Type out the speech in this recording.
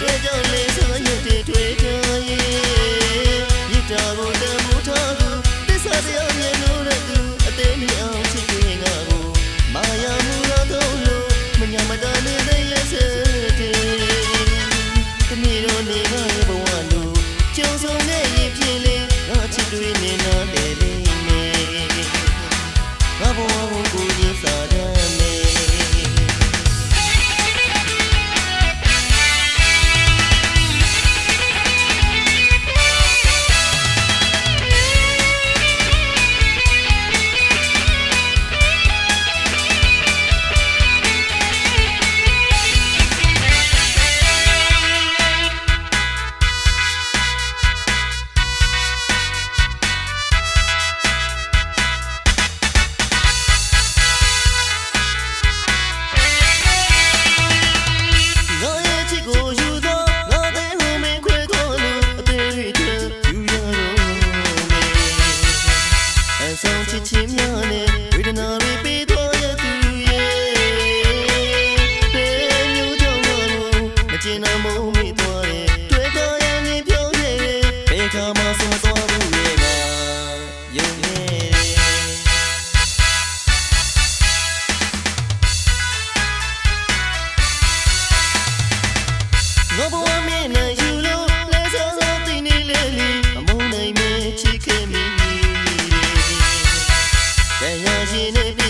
တော့ကြောင့်လဲဆိုရတဲ့တွေ့တော်ရဲ့မြစ်တာကိုတမိုးထားသူတစ္ဆာတရားမြင်လို့တဲ့သူအသေးမီအောင်ချစ်ခဲ့ငါကိုမာယာမူတော့တော့လို့မညာမတန်နေတဲ့ရဲ့စတဲ့တမီတော့နေငါဘဝလို့ကြုံဆုံနေရင်ဖြစ်လေငါချစ်တွေနေနာတဲ့ Imagine it.